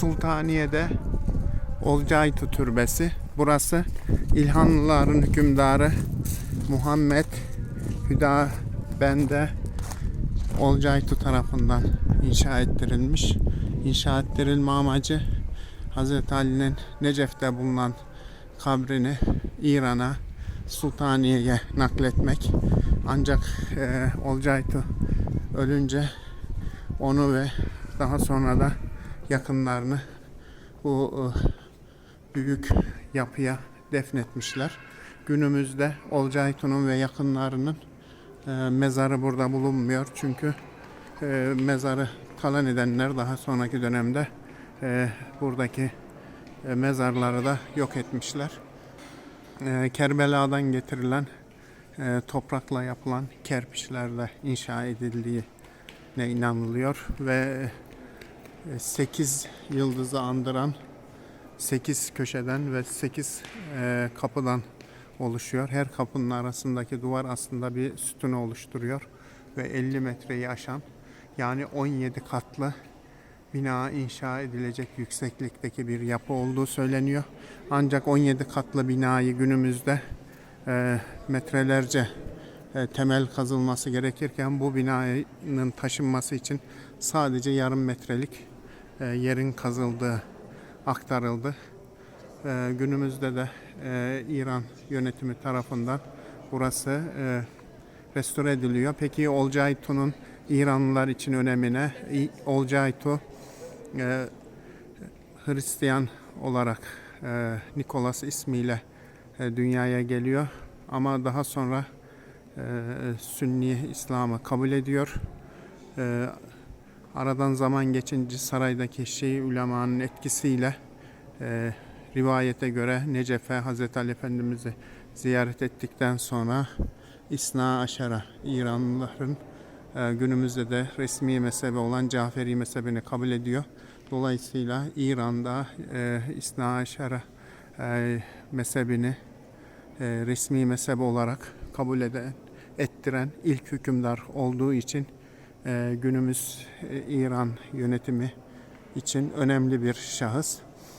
Sultaniye'de Olcaytu Türbesi. Burası İlhanlıların hükümdarı Muhammed Hüda Bende Olcaytu tarafından inşa ettirilmiş. İnşa ettirilme amacı Hazreti Ali'nin Necef'te bulunan kabrini İran'a Sultaniye'ye nakletmek. Ancak e, Olcaytu ölünce onu ve daha sonra da yakınlarını bu e, büyük yapıya defnetmişler. Günümüzde Olcaytu'nun ve yakınlarının e, mezarı burada bulunmuyor. Çünkü e, mezarı talan edenler daha sonraki dönemde buradaki mezarları da yok etmişler. Kerbela'dan getirilen toprakla yapılan kerpiçlerle inşa edildiği ne inanılıyor ve 8 yıldızı andıran 8 köşeden ve 8 kapıdan oluşuyor. Her kapının arasındaki duvar aslında bir sütunu oluşturuyor ve 50 metreyi aşan yani 17 katlı bina inşa edilecek yükseklikteki bir yapı olduğu söyleniyor. Ancak 17 katlı binayı günümüzde e, metrelerce e, temel kazılması gerekirken bu binanın taşınması için sadece yarım metrelik e, yerin kazıldığı aktarıldı. E, günümüzde de e, İran yönetimi tarafından burası e, restore ediliyor. Peki Olcaytu'nun İranlılar için önemine Olcaytu Hristiyan olarak e, Nikolas ismiyle dünyaya geliyor ama daha sonra Sünni İslam'ı kabul ediyor. Aradan zaman geçince saraydaki Şii ulemanın etkisiyle e, rivayete göre Necef'e Hazreti Ali Efendimiz'i ziyaret ettikten sonra İsna Aşara İranlıların e, günümüzde de resmi mezhebi olan Caferi mezhebini kabul ediyor. Dolayısıyla İran'da e, İsna Aşara e, mezhebini e, resmi mezhep olarak kabul eden, ettiren ilk hükümdar olduğu için günümüz e, İran yönetimi için önemli bir şahıs.